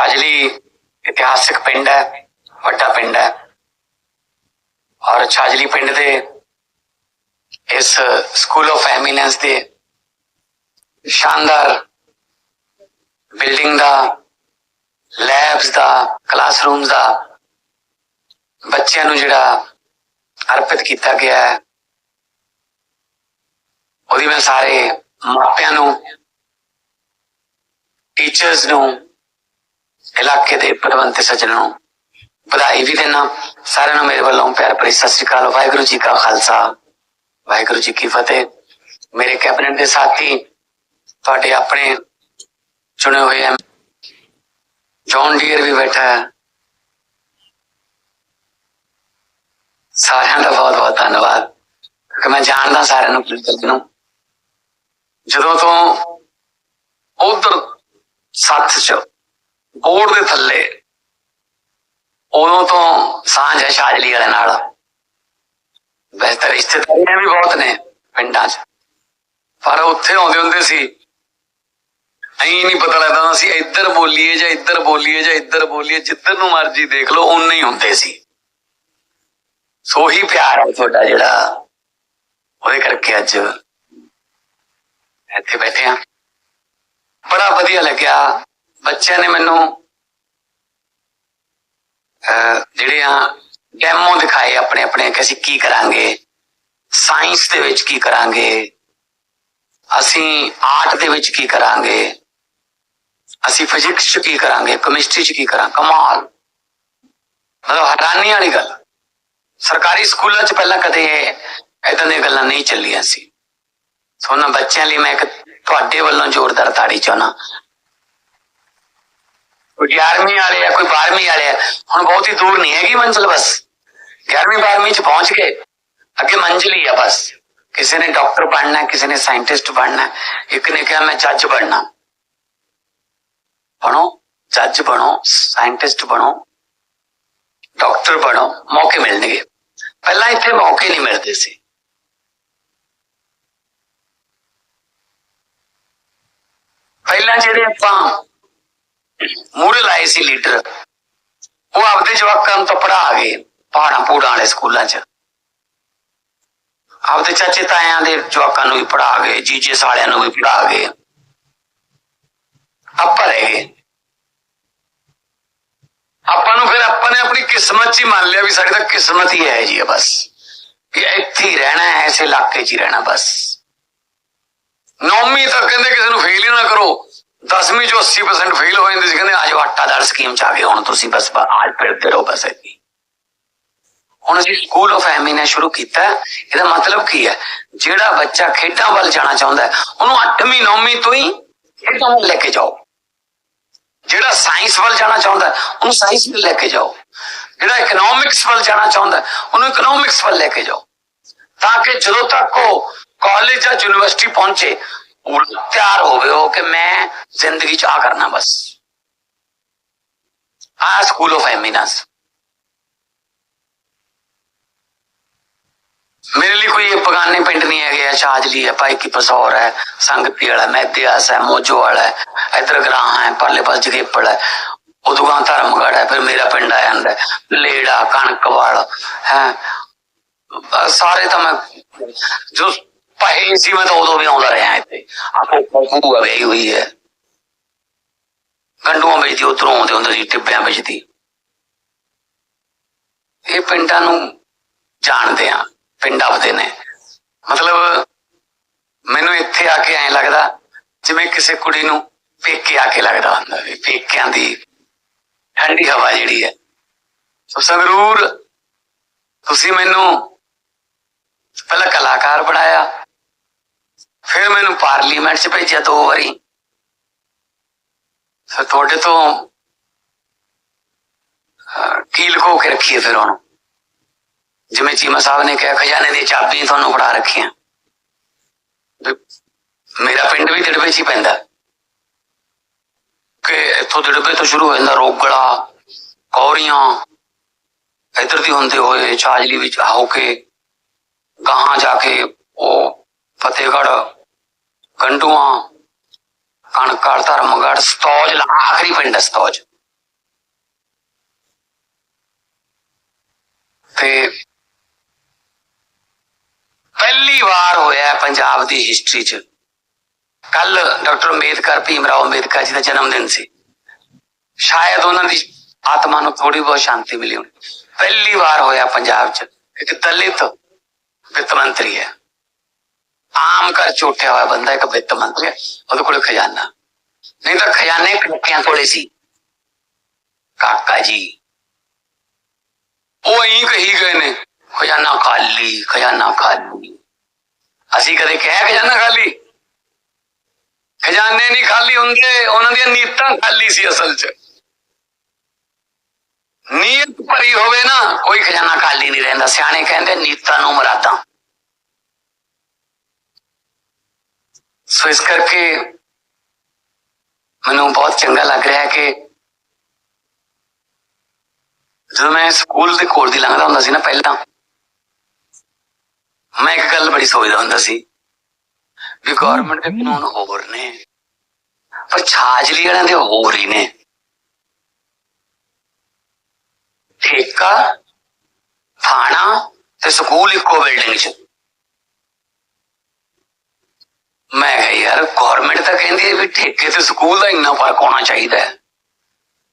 ਛਾਜਲੀ ਇਤਿਹਾਸਕ ਪਿੰਡ ਹੈ, ਵੱਡਾ ਪਿੰਡ ਹੈ। ਔਰ ਛਾਜਲੀ ਪਿੰਡ ਦੇ ਇਸ ਸਕੂਲ ਆਫ ਐਮੀਨੈਂਸ ਦੇ ਸ਼ਾਨਦਾਰ ਬਿਲਡਿੰਗ ਦਾ ਲੈਬਸ ਦਾ ਕਲਾਸਰੂਮਸ ਦਾ ਬੱਚਿਆਂ ਨੂੰ ਜਿਹੜਾ ਅਰਪਿਤ ਕੀਤਾ ਗਿਆ ਹੈ, ਉਹਦੀ ਮੈਂ ਸਾਰੇ ਮਾਪਿਆਂ ਨੂੰ ਟੀਚਰਸ ਨੂੰ ਇਲਾਕੇ ਦੇ ਪ੍ਰਬੰਧਕ ਸੱਜਣਾਂ ਨੂੰ ਵਧਾਈ ਵੀ ਦੇਣਾ ਸਾਰਿਆਂ ਨੂੰ ਮੇਰੇ ਵੱਲੋਂ ਪਿਆਰ ਭਰੀ ਸਤਿ ਸ੍ਰੀ ਅਕਾਲ। ਵਾਹਿਗੁਰੂ ਜੀ ਕਾ ਖਾਲਸਾ। ਵਾਹਿਗੁਰੂ ਜੀ ਕੀ ਫਤਿਹ। ਮੇਰੇ ਕੈਬਨਿਟ ਦੇ ਸਾਥੀ, ਤੁਹਾਡੇ ਆਪਣੇ ਚੁਣੇ ਹੋਏ ਐਮ ਜੌਨ ਡੀਅਰ ਵੀ ਬੈਠਾ ਹੈ। ਸਾਰਿਆਂ ਦਾ ਬਹੁਤ ਬਹੁਤ ਧੰਨਵਾਦ। ਕਿ ਮੈਂ ਜਾਣਦਾ ਸਾਰਿਆਂ ਨੂੰ ਪ੍ਰਿੰਸੀਪਲ ਨੂੰ। ਜਦੋਂ ਤੋਂ ਉਧਰ ਸੱਤ ਚ ਬੋਰਡ ਦੇ ਥੱਲੇ। ਉਦੋਂ ਤੋਂ ਸਾਂਝ ਹੈ ਸ਼ਾਜਲੀ ਵਾਲੇ ਨਾਲ। ਵੈਸੇ ਰਿਸ਼ਤੇਦਾਰੀਆਂ ਵੀ ਬਹੁਤ ਨੇ ਪਿੰਡਾਂ 'ਚ। ਪਰ ਉੱਥੇ ਆਉਂਦੇ ਹੁੰਦੇ ਸੀ। ਐਂ ਨਹੀਂ ਪਤਾ ਲੱਗਦਾ ਸੀ, ਇੱਧਰ ਬੋਲੀਏ ਜਾਂ ਇੱਧਰ ਬੋਲੀਏ ਜਾਂ ਇੱਧਰ ਬੋਲੀਏ, ਜਿੱਧਰ ਨੂੰ ਮਰਜ਼ੀ ਦੇਖ ਲਓ, ਉਨੇ ਹੀ ਹੁੰਦੇ ਸੀ। ਸੋ ਹੀ ਪਿਆਰ ਹੈ ਤੁਹਾਡਾ ਜਿਹੜਾ। ਉਹਦੇ ਕਰਕੇ ਅੱਜ ਇੱਥੇ ਬੈਠੇ ਆ ਬੜਾ ਵਧੀਆ ਲੱਗਿਆ। ਬੱਚਿਆਂ ਨੇ ਮੈਨੂੰ ਜਿਹੜੇ ਆ ਡੈਮੋ ਦਿਖਾਏ ਆਪਣੇ ਆਪਣੇ ਕਿ ਅਸੀਂ ਕੀ ਕਰਾਂਗੇ, ਸਾਇੰਸ ਦੇ ਵਿੱਚ ਕੀ ਕਰਾਂਗੇ, ਅਸੀਂ ਆਰਟ ਦੇ ਵਿੱਚ ਕੀ ਕਰਾਂਗੇ, ਅਸੀਂ ਫਿਜ਼ਿਕਸ ਚ ਕੀ ਕਰਾਂਗੇ, ਕੈਮਿਸਟਰੀ ਚ ਕੀ ਕਰਾਂ ਕਮਾਲ। ਮਤਲਬ ਹੈਰਾਨੀ ਵਾਲੀ ਗੱਲ। ਸਰਕਾਰੀ ਸਕੂਲਾਂ ਚ ਪਹਿਲਾਂ ਕਦੇ ਇਦਾਂ ਦੀਆਂ ਗੱਲਾਂ ਨਹੀਂ ਚੱਲੀਆਂ ਸੀ। ਸੋ ਉਹਨਾਂ ਬੱਚਿਆਂ ਲਈ ਮੈਂ ਇੱਕ ਤੁਹਾਡੇ ਵੱਲੋਂ ਜ਼ੋਰਦਾਰ ਤਾੜੀ ਚਾਹਣਾ 11ਵੀਂ ਵਾਲੇ ਆ ਕੋਈ 12ਵੀਂ ਵਾਲੇ ਆ ਹੁਣ ਬਹੁਤ ਹੀ ਦੂਰ ਨਹੀਂ ਹੈਗੀ ਮੰਜ਼ਿਲ ਬਸ 11ਵੀਂ 12ਵੀਂ ਚ ਪਹੁੰਚ ਗਏ ਅੱਗੇ ਮੰਜ਼ਿਲ ਹੀ ਆ ਬਸ ਕਿਸੇ ਨੇ ਡਾਕਟਰ ਬਣਨਾ ਹੈ, ਕਿਸੇ ਨੇ ਸਾਇੰਟਿਸਟ ਬਣਨਾ ਹੈ, ਇੱਕ ਨੇ ਕਿਹਾ ਮੈਂ ਜੱਜ ਬਣਨਾ ਬਣੋ ਜੱਜ ਬਣੋ ਸਾਇੰਟਿਸਟ ਬਣੋ ਡਾਕਟਰ ਬਣੋ ਮੌਕੇ ਮਿਲਣਗੇ ਪਹਿਲਾਂ ਇੱਥੇ ਮੌਕੇ ਨਹੀਂ ਮਿਲਦੇ ਸੀ ਪਹਿਲਾਂ ਜਿਹੜੇ ਆਪਾਂ ਮੂਹਰੇ ਲਾਏ ਸੀ ਲੀਡਰ। ਉਹ ਆਪਦੇ ਜਵਾਕਾਂ ਨੂੰ ਤਾਂ ਪੜਾ ਗਏ, ਪਹਾੜਾਂ ਪੂੜਾਂ ਵਾਲੇ ਸਕੂਲਾਂ 'ਚ। ਆਪਦੇ ਚਾਚੇ ਤਾਇਆਂ ਦੇ ਜਵਾਕਾਂ ਨੂੰ ਵੀ ਪੜਾ ਗਏ, ਜੀਜੇ ਸਾਲਿਆਂ ਨੂੰ ਵੀ ਪੜਾ ਗਏ। ਆਪਾਂ ਰਹਿ ਗਏ। ਆਪਾਂ ਨੂੰ ਫਿਰ ਆਪਾਂ ਨੇ ਆਪਣੀ ਕਿਸਮਤ 'ਚ ਹੀ ਮੰਨ ਲਿਆ ਵੀ ਸਾਡੀ ਤਾਂ ਕਿਸਮਤ ਹੀ ਹੈ ਜੀ ਬਸ। ਕਿ ਇੱਥੇ ਹੀ ਰਹਿਣਾ ਹੈ ਐਸੇ ਇਲਾਕੇ 'ਚ ਹੀ ਰਹਿਣਾ ਬਸ। ਨੌਵੀਂ ਤੱਕ ਕਹਿੰਦੇ ਕਿਸੇ ਨੂੰ ਫੇਲ ਹੀ ਨਾ ਕਰੋ। 10ਵੀਂ ਚੋਂ 80% ਫੇਲ ਹੋ ਜਾਂਦੇ ਸੀ, ਕਹਿੰਦੇ ਆਜੋ ਆਟਾ ਸਕੀਮ ਚ ਆ ਗਏ, ਹੁਣ ਤੁਸੀਂ ਬਸ ਆਜ ਫਿਰਦੇ ਰਹੋ ਬਸ ਇੱਥੇ ਹੁਣ ਅਸੀਂ ਸਕੂਲ ਆਫ ਐਮੀ ਸ਼ੁਰੂ ਕੀਤਾ, ਇਹਦਾ ਮਤਲਬ ਕੀ ਹੈ? ਜਿਹੜਾ ਬੱਚਾ ਖੇਡਾਂ ਵੱਲ ਜਾਣਾ ਚਾਹੁੰਦਾ ਹੈ, ਉਹਨੂੰ 8ਵੀਂ 9ਵੀਂ ਤੋਂ ਹੀ ਖੇਡਾਂ ਵੱਲ ਲੈ ਕੇ ਜਾਓ। ਜਿਹੜਾ ਸਾਇੰਸ ਵੱਲ ਜਾਣਾ ਚਾਹੁੰਦਾ ਉਹਨੂੰ ਸਾਇੰਸ ਵੱਲ ਲੈ ਕੇ ਜਾਓ। ਜਿਹੜਾ ਇਕਨੋਮਿਕਸ ਵੱਲ ਜਾਣਾ ਚਾਹੁੰਦਾ ਉਹਨੂੰ ਇਕਨੋਮਿਕਸ ਵੱਲ ਲੈ ਕੇ ਜਾਓ। ਤਾਂ ਕਿ ਜਦੋਂ ਤੱਕ ਉਹ ਕਾਲਜ ਜਾਂ ਯੂਨੀਵਰਸਿਟੀ ਪਹੁੰਚੇ ਉਹ ਤਿਆਰ ਹੋਵੇ ਉਹ ਕਿ ਮੈਂ ਜ਼ਿੰਦਗੀ ਚ ਆ ਕਰਨਾ ਬਸ ਆ ਸਕੂਲ ਆਫ ਐਮੀਨੈਂਸ ਮੇਰੇ ਲਈ ਕੋਈ ਬਗਾਨੇ ਪਿੰਡ ਨਹੀਂ ਹੈਗੇ ਆ ਛਾਜਲੀ ਹੈ ਭਾਈ ਕੀ ਪਸੌਰ ਹੈ ਸੰਗਤੀ ਵਾਲਾ ਮੈਦਿਆਸ ਹੈ ਮੋਜੋ ਵਾਲਾ ਹੈ ਇਧਰ ਗ੍ਰਾਹ ਹੈ ਪਰਲੇ ਪਾਸ ਜਗੇਪੜ ਹੈ ਉਦੋਂ ਧਰਮਗੜ ਹੈ ਫਿਰ ਮੇਰਾ ਪਿੰਡ ਆ ਜਾਂਦਾ ਹੈ, ਲੇੜਾ ਕਣਕਵਾਲ ਹੈ ਸਾਰੇ ਤਾਂ ਮੈਂ ਜੋ ਪਹਿਲੀ ਸੀ ਮੈਂ ਤਾਂ ਉਦੋਂ ਵੀ ਆਉਂਦਾ ਰਿਹਾ ਇੱਥੇ ਆਪੋ ਭੂਆ ਗਈ ਹੋਈ ਹੈ ਗੰਡੂਆਂ ਵੇਚਦੀ ਉਧਰੋਂ ਆਉਂਦੇ ਹੁੰਦੇ ਸੀ ਟਿੱਬਿਆਂ ਵੇਚਦੀ ਇਹ ਪਿੰਡਾਂ ਨੂੰ ਜਾਣਦੇ ਆ ਪਿੰਡ ਆਪਦੇ ਨੇ ਮਤਲਬ ਮੈਨੂੰ ਇੱਥੇ ਆ ਕੇ ਐਂ ਲੱਗਦਾ ਜਿਵੇਂ ਕਿਸੇ ਕੁੜੀ ਨੂੰ ਪੇਕੇ ਆ ਕੇ ਲੱਗਦਾ ਹੁੰਦਾ ਵੀ ਪੇਕਿਆਂ ਦੀ ਠੰਡੀ ਹਵਾ ਜਿਹੜੀ ਹੈ ਸੋ ਸੰਗਰੂਰ ਤੁਸੀਂ ਮੈਨੂੰ ਪਹਿਲਾਂ ਕਲਾਕਾਰ ਬਣਾਇਆ ਫਿਰ ਮੈਨੂੰ ਪਾਰਲੀਮੈਂਟ 'ਚ ਭੇਜਿਆ ਦੋ ਵਾਰੀ। ਫਿਰ ਤੁਹਾਡੇ ਤੋਂ ਅਹ, ਕੀ ਕੇ ਰੱਖੀ ਫਿਰ ਹੁਣ ਜਿਵੇਂ ਚੀਮਾ ਸਾਹਿਬ ਨੇ ਕਿਹਾ ਖਜ਼ਾਨੇ ਦੀ ਚਾਬੀ ਤੁਹਾਨੂੰ ਫੜਾ ਰੱਖੀਆਂ। ਮੇਰਾ ਪਿੰਡ ਵੀ ਦਿੜਵੇ 'ਚ ਹੀ ਪੈਂਦਾ। ਕਿ ਇੱਥੋਂ ਦਿੜਵੇ ਤੋਂ ਸ਼ੁਰੂ ਹੋ ਜਾਂਦਾ ਰੋਗੜਾ ਕੌਰੀਆਂ। ਇਧਰ ਦੀ ਹੁੰਦੇ ਹੋਏ ਛਾਜਲੀ ਵਿੱਚ ਹੋ ਕੇ ਗਾਹਾਂ ਜਾ ਕੇ ਉਹ ਫਤਿਹਗੜ੍ਹ ਗੰਡੂਆਂ ਕਣਕਾਲ ਧਰਮਗੜ, ਸਤੌਜ ਆਖਰੀ ਪਿੰਡ ਸਤੌਜ। ਤੇ ਪਹਿਲੀ ਵਾਰ ਹੋਇਆ ਪੰਜਾਬ ਦੀ ਹਿਸਟਰੀ 'ਚ। ਕੱਲ ਡਾਕਟਰ ਅੰਬੇਦਕਰ, ਭੀਮ ਰਾਓ ਅੰਬੇਦਕਰ ਜੀ ਦਾ ਜਨਮ ਦਿਨ ਸੀ। ਸ਼ਾਇਦ ਉਹਨਾਂ ਦੀ ਆਤਮਾ ਨੂੰ ਥੋੜੀ ਬਹੁਤ ਸ਼ਾਂਤੀ ਮਿਲੀ ਹੋਣੀ। ਪਹਿਲੀ ਵਾਰ ਹੋਇਆ ਪੰਜਾਬ 'ਚ। ਇੱਕ ਦਲਿਤ ਵਿੱਤ ਮੰਤਰੀ ਹੈ। ਆਮ ਘਰ ਚੋਟਿਆ ਹੋਇਆ ਬੰਦਾ ਇੱਕ ਵਿੱਤ ਮੰਤਰੀ ਉਹਦੇ ਕੋਲ ਖਜ਼ਾਨਾ। ਨਹੀਂ ਤਾਂ ਖਜ਼ਾਨੇ ਕੱਟਿਆਂ ਕੋਲੇ ਸੀ। ਕਾਕਾ ਜੀ, ਉਹ ਇਹੀ ਕਹੀ ਗਏ ਨੇ, ਖਜ਼ਾਨਾ ਖਾਲੀ ਖਜ਼ਾਨਾ ਖਾਲੀ। ਅਸੀਂ ਕਦੇ ਕਿਹਾ ਖਜ਼ਾਨਾ ਖਾਲੀ? ਖਜ਼ਾਨੇ ਨਹੀਂ ਖਾਲੀ ਹੁੰਦੇ, ਉਹਨਾਂ ਦੀਆਂ ਨੀਤਾਂ ਖਾਲੀ ਸੀ ਅਸਲ 'ਚ। ਨੀਤ ਭਰੀ ਹੋਵੇ ਨਾ, ਕੋਈ ਖਜ਼ਾਨਾ ਖਾਲੀ ਨਹੀਂ ਰਹਿੰਦਾ। ਸਿਆਣੇ ਕਹਿੰਦੇ, ਨੀਤਾਂ ਨੂੰ ਮਰਾਦਾਂ। ਸੋ ਇਸ ਕਰਕੇ ਮੈਨੂੰ ਬਹੁਤ ਚੰਗਾ ਲੱਗ ਰਿਹਾ ਹੈ ਕਿ ਜਦੋਂ ਮੈਂ ਸਕੂਲ ਦੇ ਕੋਲ ਦੀ ਲੰਘਦਾ ਹੁੰਦਾ ਸੀ ਨਾ ਪਹਿਲਾਂ, ਮੈਂ ਇੱਕ ਗੱਲ ਬੜੀ ਸੋਚਦਾ ਹੁੰਦਾ ਸੀ ਵੀ ਗਵਰਨਮੈਂਟ ਦੇ ਕਾਨੂੰਨ ਹੋਰ ਨੇ, ਪਰ ਛਾਜਲੀ ਵਾਲਿਆਂ ਦੇ ਹੋਰ ਹੀ ਨੇ। ਠੇਕਾ, ਥਾਣਾ ਤੇ ਸਕੂਲ ਇੱਕੋ ਬਿਲਡਿੰਗ 'ਚ ਮੈਂ ਕਿਹਾ ਯਾਰ ਗਵਰਨਮੈਂਟ ਤਾਂ ਕਹਿੰਦੀ ਵੀ ਠੇਕੇ ਤੇ ਸਕੂਲ ਦਾ ਇੰਨਾ ਫ਼ਰਕ ਹੋਣਾ ਚਾਹੀਦਾ ਹੈ।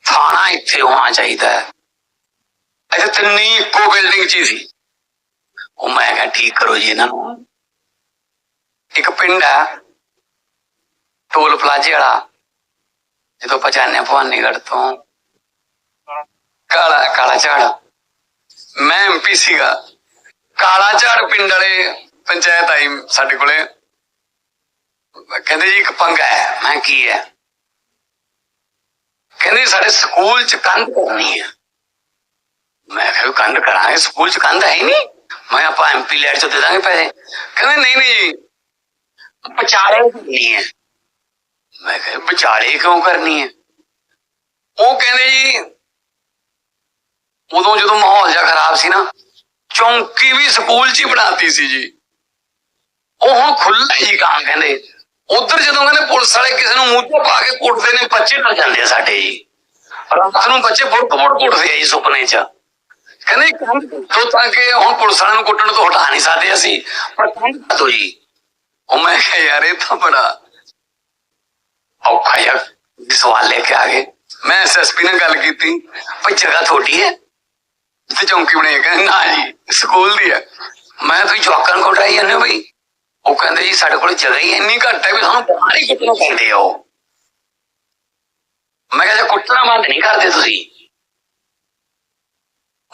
ਥਾਣਾ ਇੱਥੇ ਹੋਣਾ ਚਾਹੀਦਾ ਹੈ। ਅਜੇ ਤਿੰਨੇ ਇੱਕੋ ਬਿਲਡਿੰਗ 'ਚ ਹੀ ਸੀ। ਉਹ ਮੈਂ ਕਿਹਾ, ਠੀਕ ਕਰੋ ਜੀ ਇਹਨਾਂ ਨੂੰ। ਇੱਕ ਪਿੰਡ ਹੈ, ਟੋਲ ਪਲਾਜ਼ੇ ਵਾਲਾ ਜਦੋਂ ਪਛਾਣਿਆ ਭਵਾਨੀਗੜ੍ਹ ਤੋਂ। ਕਾਲਾ ਕਾਲਾ ਝਾੜ। ਮੈਂ ਐਮਪੀ ਸੀਗਾ। ਕਾਲਾ ਝਾੜ ਪਿੰਡ ਵਾਲੇ ਪੰਚਾਇਤ ਆਈ ਸਾਡੇ ਕੋਲੇ। ਕਹਿੰਦੇ ਜੀ ਇੱਕ ਪੰਗਾ ਹੈ। ਮੈਂ ਕੀ ਹੈ? ਕਹਿੰਦੇ ਸਾਡੇ ਸਕੂਲ ਚ ਕੰਧ ਕਰਨੀ ਹੈ। ਮੈਂ ਕਿਹਾ ਕੰਧ ਕਰਾਂਗੇ, ਸਕੂਲ ਚ ਕੰਧ ਹੈ ਨਹੀਂ। ਮੈਂ ਆਪਾਂ ਐਮਪੀ ਲੈਟ ਚ ਦੇ ਦਾਂਗੇ ਪੈਸੇ। ਕਹਿੰਦੇ ਨਹੀਂ ਨਹੀਂ। ਵਿਚਾਲੇ ਕਰਨੀ ਹੈ। ਮੈਂ ਕਿਹਾ ਵਿਚਾਲੇ ਕਿਉਂ ਕਰਨੀ ਹੈ? ਉਹ ਕਹਿੰਦੇ ਜੀ, ਉਦੋਂ ਜਦੋਂ ਮਾਹੌਲ ਜਿਹਾ ਖਰਾਬ ਸੀ ਨਾ, ਚੌਂਕੀ ਵੀ ਸਕੂਲ 'ਚ ਹੀ ਬਣਾਤੀ ਸੀ ਜੀ। ਉਹ ਹੁਣ ਖੁੱਲ੍ਹਾ ਹੀ ਕੰਮ ਕਹਿੰਦੇ। ਉਧਰ ਜਦੋਂ ਕਹਿੰਦੇ ਪੁਲਿਸ ਵਾਲੇ ਕਿਸੇ ਨੂੰ ਮੂੰਹ ਪਾ ਕੇ ਕੁੱਟਦੇ ਨੇ, ਬੱਚੇ ਡਰ ਜਾਂਦੇ ਆ ਸਾਡੇ। ਜੀ ਰਾਤ ਨੂੰ ਬੱਚੇ ਬੁਰਕ ਬੁਰਕ ਕੁੱਟਦੇ ਆ ਜੀ ਸੁਪਨੇ 'ਚ। ਕਹਿੰਦੇ ਕੰਮ ਤਾਂ ਕਿ ਹੁਣ ਪੁਲਿਸ ਵਾਲਿਆਂ ਨੂੰ ਕੁੱਟਣ ਤੋਂ ਹਟਾ ਨਹੀਂ ਸਕਦੇ ਅਸੀਂ। ਪਰ ਕੰਮ ਤੋਂ ਜੀ। ਉਹ ਮੈਂ ਕਿਹਾ, ਯਾਰ ਇਹ ਤਾਂ ਬੜਾ ਔਖਾ ਜਿਹਾ ਸਵਾਲ ਲੈ ਕੇ ਆ ਗਏ। ਮੈਂ ਐਸਐਸਪੀ ਨਾਲ ਗੱਲ ਕੀਤੀ। ਭਈ ਜਗ੍ਹਾ ਤੁਹਾਡੀ ਹੈ? ਜਿੱਥੇ ਚੌਂਕੀ ਬਣੇ ਕਹਿੰਦੇ, ਨਾ ਜੀ, ਸਕੂਲ ਦੀ ਹੈ। ਮੈਂ ਤੁਸੀਂ ਜਵਾਕਾਂ ਨੂੰ ਕੋਲ ਜਾਂਦੇ ਹੋ ਬਈ ਉਹ ਕਹਿੰਦੇ ਜੀ ਸਾਡੇ ਕੋਲ ਜਗ੍ਹਾ ਹੀ ਇੰਨੀ ਘੱਟ ਹੈ ਵੀ ਸਾਨੂੰ ਬਾਹਰ ਹੀ ਕੁੱਟਣਾ ਪੈਂਦੇ ਆ ਉਹ। ਮੈਂ ਕਿਹਾ ਕੁੱਟਣਾ ਬੰਦ ਨਹੀਂ ਕਰਦੇ ਤੁਸੀਂ।